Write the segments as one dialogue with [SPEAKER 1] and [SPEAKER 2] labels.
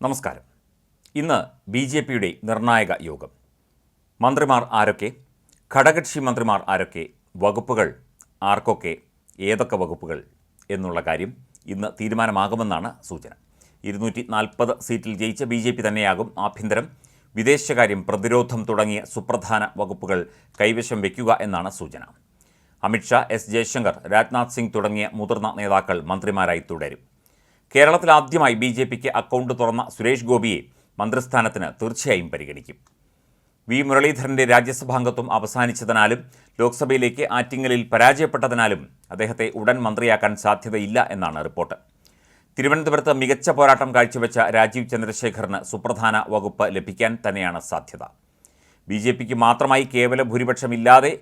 [SPEAKER 1] നമസ്കാരം. ഇന്ന് B J പിയുടെ നിർണായക യോഗം. മന്ത്രിമാർ ആരൊക്കെ? ഘടകക്ഷി മന്ത്രിമാർ ആരൊക്കെ? വകുപ്പുകൾ ആർക്കൊക്കെ? ഏതൊക്കെ വകുപ്പുകൾ? എന്നുള്ള കാര്യം ഇന്ന് തീരുമാനമാകുമെന്നാണ് സൂചന. ഇരുന്നൂറ്റി നാൽപ്പത് സീറ്റിൽ ജയിച്ച ബി ജെ പി തന്നെയാകും ആഭ്യന്തരം. വിദേശകാര്യം പ്രതിരോധം തുടങ്ങിയ സുപ്രധാന വകുപ്പുകൾ കൈവശം വയ്ക്കുക എന്നാണ് സൂചന. അമിത്ഷാ എസ് ജയശങ്കർ രാജ്നാഥ് സിംഗ് തുടങ്ങിയ മുതിർന്ന നേതാക്കൾ മന്ത്രിമാരായി തുടരും. കേരളത്തിൽ ആദ്യമായി ബി ജെ പിക്ക് അക്കൗണ്ട് തുറന്ന സുരേഷ് ഗോപിയെ മന്ത്രിസ്ഥാനത്തിന് തീർച്ചയായും പരിഗണിക്കും. വി മുരളീധരന്റെ രാജ്യസഭാംഗത്വം അവസാനിച്ചതിനാലും ലോക്സഭയിലേക്ക് ആറ്റിങ്ങലിൽ പരാജയപ്പെട്ടതിനാലും അദ്ദേഹത്തെ ഉടൻ മന്ത്രിയാക്കാൻ സാധ്യതയില്ല എന്നാണ് റിപ്പോർട്ട്. തിരുവനന്തപുരത്ത് മികച്ച പോരാട്ടം കാഴ്ചവെച്ച രാജീവ് ചന്ദ്രശേഖറിന് സുപ്രധാന വകുപ്പ് ലഭിക്കാൻ തന്നെയാണ് സാധ്യത. ബി ജെ പിക്ക് മാത്രമായി കേവല ഭൂരിപക്ഷമില്ലാതെ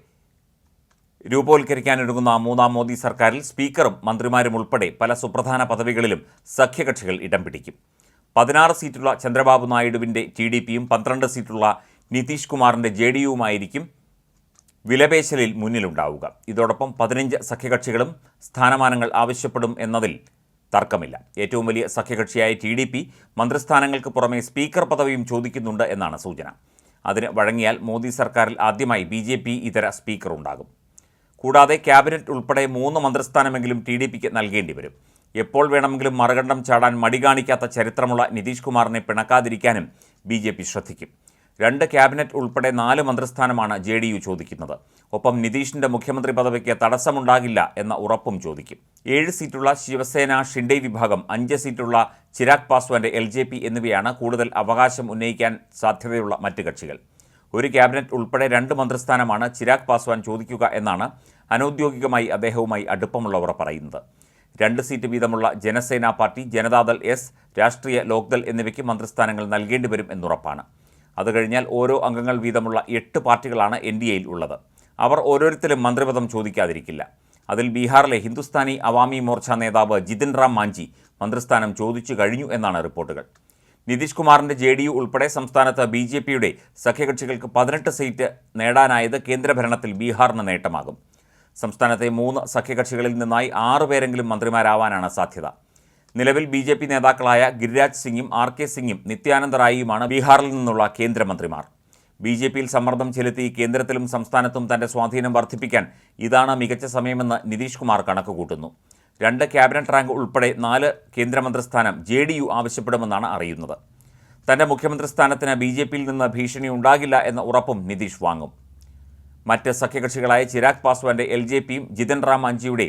[SPEAKER 1] രൂപവൽക്കരിക്കാനൊരുങ്ങുന്ന മൂന്നാം മോദി സർക്കാരിൽ സ്പീക്കറും മന്ത്രിമാരും ഉൾപ്പെടെ പല സുപ്രധാന പദവികളിലും സഖ്യകക്ഷികൾ ഇടം പിടിക്കും. പതിനാറ് സീറ്റുള്ള ചന്ദ്രബാബു നായിഡുവിന്റെ ടി ഡി പിയും പന്ത്രണ്ട് സീറ്റുള്ള നിതീഷ് കുമാറിന്റെ ജെ ഡി യുവുമായിരിക്കും വിലപേശലിൽ മുന്നിലുണ്ടാവുക. ഇതോടൊപ്പം പതിനഞ്ച് സഖ്യകക്ഷികളും സ്ഥാനമാനങ്ങൾ ആവശ്യപ്പെടും എന്നതിൽ തർക്കമില്ല. ഏറ്റവും വലിയ സഖ്യകക്ഷിയായ ടി ഡി പി മന്ത്രിസ്ഥാനങ്ങൾക്ക് പുറമെ സ്പീക്കർ പദവിയും ചോദിക്കുന്നുണ്ട് എന്നാണ് സൂചന. അതിന് വഴങ്ങിയാൽ മോദി സർക്കാരിൽ ആദ്യമായി ബി ജെ പി ഇതര സ്പീക്കർ ഉണ്ടാകും കൂടാതെ ക്യാബിനറ്റ് ഉൾപ്പെടെ മൂന്ന് മന്ത്രിസ്ഥാനമെങ്കിലും ടി ഡി പിക്ക് നൽകേണ്ടി വരും. എപ്പോൾ വേണമെങ്കിലും മറുകണ്ഠം ചാടാൻ മടി കാണിക്കാത്ത ചരിത്രമുള്ള നിതീഷ് കുമാറിനെ പിണക്കാതിരിക്കാനും ബി ജെ പി ശ്രദ്ധിക്കും. രണ്ട് ക്യാബിനറ്റ് ഉൾപ്പെടെ നാല് മന്ത്രിസ്ഥാനമാണ് ജെ ഡി യു ചോദിക്കുന്നത്. ഒപ്പം നിതീഷിന്റെ മുഖ്യമന്ത്രി പദവിക്ക് തടസ്സമുണ്ടാകില്ല എന്ന ഉറപ്പും ചോദിക്കും. ഏഴ് സീറ്റുള്ള ശിവസേന ഷിൻഡെ വിഭാഗം അഞ്ച് സീറ്റുള്ള ചിരാഗ് പാസ്വാന്റെ എൽ ജെ പി എന്നിവയാണ് കൂടുതൽ അവകാശം ഉന്നയിക്കാൻ സാധ്യതയുള്ള മറ്റ് കക്ഷികൾ. ഒരു ക്യാബിനറ്റ് ഉൾപ്പെടെ രണ്ട് മന്ത്രിസ്ഥാനമാണ് ചിരാഗ് പാസ്വാൻ ചോദിക്കുക എന്നാണ് അനൌദ്യോഗികമായി അദ്ദേഹവുമായി അടുപ്പമുള്ളവർ പറയുന്നത്. രണ്ട് സീറ്റ് വീതമുള്ള ജനസേന പാർട്ടി ജനതാദൾ എസ് രാഷ്ട്രീയ ലോക്ദൾ എന്നിവയ്ക്ക് മന്ത്രിസ്ഥാനങ്ങൾ നൽകേണ്ടി വരും എന്നുറപ്പാണ്. അത് കഴിഞ്ഞാൽ ഓരോ അംഗങ്ങൾ വീതമുള്ള എട്ട് പാർട്ടികളാണ് എൻ ഡി എയിൽ ഉള്ളത്. അവർ ഓരോരുത്തരും മന്ത്രിപദം ചോദിക്കാതിരിക്കില്ല. അതിൽ ബീഹാറിലെ ഹിന്ദുസ്ഥാനി അവാമി മോർച്ച നേതാവ് ജിതിൻ റാം മാഞ്ചി മന്ത്രിസ്ഥാനം ചോദിച്ചു കഴിഞ്ഞു എന്നാണ് റിപ്പോർട്ടുകൾ. നിതീഷ് കുമാറിന്റെ ജെ ഡി യു ഉൾപ്പെടെ സംസ്ഥാനത്ത് ബി ജെ പിയുടെ സഖ്യകക്ഷികൾക്ക് പതിനെട്ട് സീറ്റ് നേടാനായത് കേന്ദ്രഭരണത്തിൽ ബീഹാറിന് നേട്ടമാകും. സംസ്ഥാനത്തെ മൂന്ന് സഖ്യകക്ഷികളിൽ നിന്നായി ആറ് പേരെങ്കിലും മന്ത്രിമാരാവാനാണ് സാധ്യത. നിലവിൽ ബി ജെ പി നേതാക്കളായ ഗിരിരാജ് സിംഗും ആർ കെ സിംഗും നിത്യാനന്ദ റായിയുമാണ് ബീഹാറിൽ നിന്നുള്ള കേന്ദ്രമന്ത്രിമാർ. ബി ജെ പിയിൽ സമ്മർദ്ദം ചെലുത്തി കേന്ദ്രത്തിലും സംസ്ഥാനത്തും തന്റെ സ്വാധീനം വർദ്ധിപ്പിക്കാൻ ഇതാണ് മികച്ച സമയമെന്ന് നിതീഷ് കുമാർ കണക്കുകൂട്ടുന്നു. രണ്ട് ക്യാബിനറ്റ് റാങ്ക് ഉൾപ്പെടെ നാല് കേന്ദ്രമന്ത്രിസ്ഥാനം ജെ ഡി യു ആവശ്യപ്പെടുമെന്നാണ് അറിയുന്നത്. തന്റെ മുഖ്യമന്ത്രി സ്ഥാനത്തിന് ബി ജെ പിയിൽ നിന്ന് ഭീഷണി ഉണ്ടാകില്ല എന്ന ഉറപ്പും നിതീഷ് വാങ്ങും. മറ്റ് സഖ്യകക്ഷികളായ ചിരാഗ് പാസ്വാന്റെ എൽ ജെ പിയും ജിതൻ റാം മാഞ്ചിയുടെ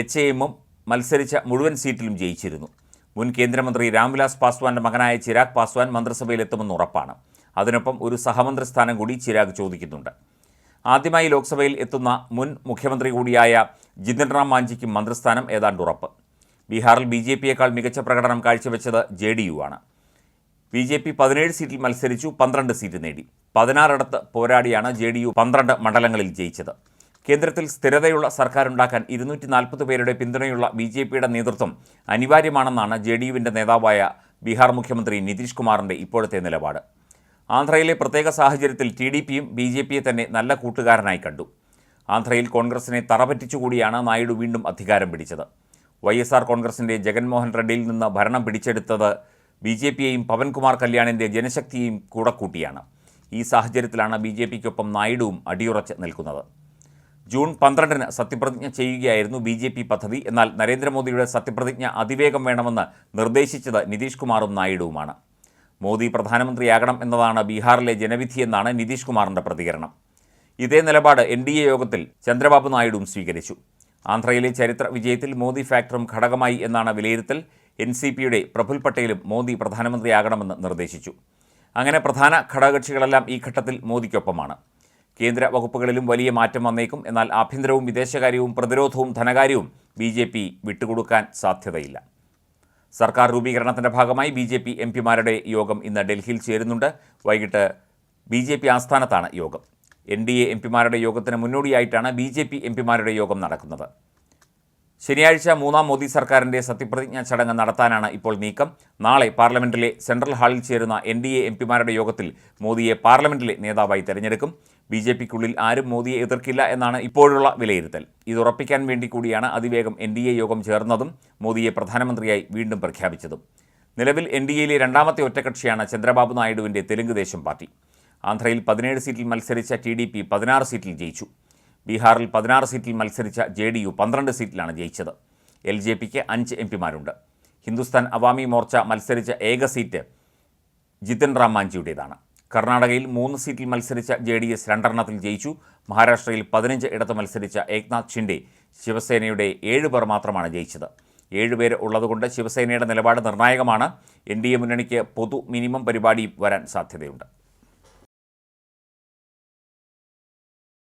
[SPEAKER 1] എച്ച് എമ്മും മത്സരിച്ച മുഴുവൻ സീറ്റിലും ജയിച്ചിരുന്നു. മുൻ കേന്ദ്രമന്ത്രി രാംവിലാസ് പാസ്വാന്റെ മകനായ ചിരാഗ് പാസ്വാൻ മന്ത്രിസഭയിലെത്തുമെന്ന് ഉറപ്പാണ്. അതിനൊപ്പം ഒരു സഹമന്ത്രി സ്ഥാനം കൂടി ചിരാഗ് ചോദിക്കുന്നുണ്ട്. ആദ്യമായി ലോക്സഭയിൽ എത്തുന്ന മുൻ മുഖ്യമന്ത്രി കൂടിയായ ജിതൻ റാം മാഞ്ചിക്കും മന്ത്രിസ്ഥാനം ഏതാണ്ട് ഉറപ്പ്. ബീഹാറിൽ ബി ജെ പിയേക്കാൾ മികച്ച പ്രകടനം കാഴ്ചവെച്ചത് ജെ ഡി യു ആണ്. ബി ജെ പി പതിനേഴ് സീറ്റിൽ മത്സരിച്ചു പന്ത്രണ്ട് സീറ്റ് നേടി. പതിനാറിടത്ത് പോരാടിയാണ് ജെ ഡി യു പന്ത്രണ്ട് മണ്ഡലങ്ങളിൽ ജയിച്ചത്. കേന്ദ്രത്തിൽ സ്ഥിരതയുള്ള സർക്കാരുണ്ടാക്കാൻ ഇരുന്നൂറ്റി നാൽപ്പത് പേരുടെ പിന്തുണയുള്ള ബി ജെ പിയുടെ നേതൃത്വം അനിവാര്യമാണെന്നാണ് ജെ ഡി യുവിന്റെ നേതാവായ ബീഹാർ മുഖ്യമന്ത്രി നിതീഷ് കുമാറിന്റെ ഇപ്പോഴത്തെ നിലപാട്. ആന്ധ്രയിലെ പ്രത്യേക സാഹചര്യത്തിൽ ടി ഡി പിയും ബി ജെ പിയെ തന്നെ നല്ല കൂട്ടുകാരനായി കണ്ടു. ആന്ധ്രയിൽ കോൺഗ്രസിനെ തറപറ്റിച്ചുകൂടിയാണ് നായിഡു വീണ്ടും അധികാരം പിടിച്ചത്. വൈ എസ് ആർ കോൺഗ്രസിന്റെ ജഗൻമോഹൻ റെഡ്ഡിയിൽ നിന്ന് ഭരണം പിടിച്ചെടുത്തത് ബി ജെ പിയെയും പവൻകുമാർ കല്യാണിന്റെ ജനശക്തിയെയും കൂടെ കൂട്ടിയാണ്. ഈ സാഹചര്യത്തിലാണ് ബി ജെ പിക്കൊപ്പം നായിഡുവും അടിയുറച്ച് നിൽക്കുന്നത്. ജൂൺ പന്ത്രണ്ടിന് സത്യപ്രതിജ്ഞ ചെയ്യുകയായിരുന്നു ബി ജെ പി പദ്ധതി. എന്നാൽ നരേന്ദ്രമോദിയുടെ സത്യപ്രതിജ്ഞ അതിവേഗം വേണമെന്ന് നിർദ്ദേശിച്ചത് നിതീഷ് കുമാറും നായിഡുവുമാണ്. മോദി പ്രധാനമന്ത്രിയാകണം എന്നതാണ് ബീഹാറിലെ ജനവിധിയെന്നാണ് നിതീഷ് കുമാറിന്റെ പ്രതികരണം. ഇതേ നിലപാട് എൻ ഡി എ യോഗത്തിൽ ചന്ദ്രബാബു നായിഡുവും സ്വീകരിച്ചു. ആന്ധ്രയിലെ ചരിത്ര വിജയത്തിൽ മോദി ഫാക്ടറും ഘടകമായി എന്നാണ് വിലയിരുത്തൽ. എൻ സി പിയുടെ പ്രഫുൽ പട്ടേലും മോദി പ്രധാനമന്ത്രിയാകണമെന്ന് നിർദ്ദേശിച്ചു. അങ്ങനെ പ്രധാന ഘടകകക്ഷികളെല്ലാം ഈ ഘട്ടത്തിൽ മോദിക്കൊപ്പമാണ്. കേന്ദ്ര വകുപ്പുകളിലും വലിയ മാറ്റം വന്നേക്കും. എന്നാൽ ആഭ്യന്തരവും വിദേശകാര്യവും പ്രതിരോധവും ധനകാര്യവും ബി ജെ പി വിട്ടുകൊടുക്കാൻ സാധ്യതയില്ല. സർക്കാർ രൂപീകരണത്തിന്റെ ഭാഗമായി ബി ജെ പി എം പിമാരുടെ യോഗം ഇന്ന് ഡൽഹിയിൽ ചേരുന്നുണ്ട്. വൈകിട്ട് ബി ജെ പി ആസ്ഥാനത്താണ് യോഗം. എൻ ഡി എ എം പിമാരുടെ യോഗത്തിന് മുന്നോടിയായിട്ടാണ് ബി ജെ പി എം പിമാരുടെ യോഗം നടക്കുന്നത്. ശനിയാഴ്ച മൂന്നാം മോദി സർക്കാരിന്റെ സത്യപ്രതിജ്ഞാ ചടങ്ങ് നടത്താനാണ് ഇപ്പോൾ നീക്കം. നാളെ പാർലമെന്റിലെ സെൻട്രൽ ഹാളിൽ ചേരുന്ന എൻ ഡി എ എം പിമാരുടെ യോഗത്തിൽ മോദിയെ പാർലമെന്റിലെ നേതാവായി തെരഞ്ഞെടുക്കും. ബി ജെ പിക്കുള്ളിൽ ആരും മോദിയെ എതിർക്കില്ല എന്നാണ് ഇപ്പോഴുള്ള വിലയിരുത്തൽ. ഇതുറപ്പിക്കാൻ വേണ്ടി കൂടിയാണ് അതിവേഗം എൻ ഡി എ യോഗം ചേർന്നതും മോദിയെ പ്രധാനമന്ത്രിയായി വീണ്ടും പ്രഖ്യാപിച്ചതും. നിലവിൽ എൻ ഡി എയിലെ രണ്ടാമത്തെ ഒറ്റകക്ഷിയാണ് ചന്ദ്രബാബു നായിഡുവിന്റെ തെലുങ്ക് ദേശം പാർട്ടി. ആന്ധ്രയിൽ പതിനേഴ് സീറ്റിൽ മത്സരിച്ച ടി ഡി പി പതിനാറ് സീറ്റിൽ ജയിച്ചു. ബീഹാറിൽ പതിനാറ് സീറ്റിൽ മത്സരിച്ച ജെ ഡി യു പന്ത്രണ്ട് സീറ്റിലാണ് ജയിച്ചത്. എൽ ജെ പിക്ക് അഞ്ച് എം പിമാരുണ്ട്. ഹിന്ദുസ്ഥാൻ അവാമി മോർച്ച മത്സരിച്ച ഏക സീറ്റ് ജിതിൻ റാം മാഞ്ചിയുടേതാണ് കർണാടകയിൽ മൂന്ന് സീറ്റിൽ മത്സരിച്ച ജെ ഡി എസ് രണ്ടെണ്ണത്തിൽ ജയിച്ചു. മഹാരാഷ്ട്രയിൽ പതിനഞ്ച് ഇടത്ത് മത്സരിച്ച ഏക്നാഥ് ഷിൻഡെ ശിവസേനയുടെ ഏഴ് പേർ മാത്രമാണ് ജയിച്ചത്. ഏഴുപേര് ഉള്ളതുകൊണ്ട് ശിവസേനയുടെ നിലപാട് നിർണായകമാണ്. എൻ ഡി എ മുന്നണിക്ക് പൊതു മിനിമം പരിപാടി വരാൻ സാധ്യതയുണ്ട്.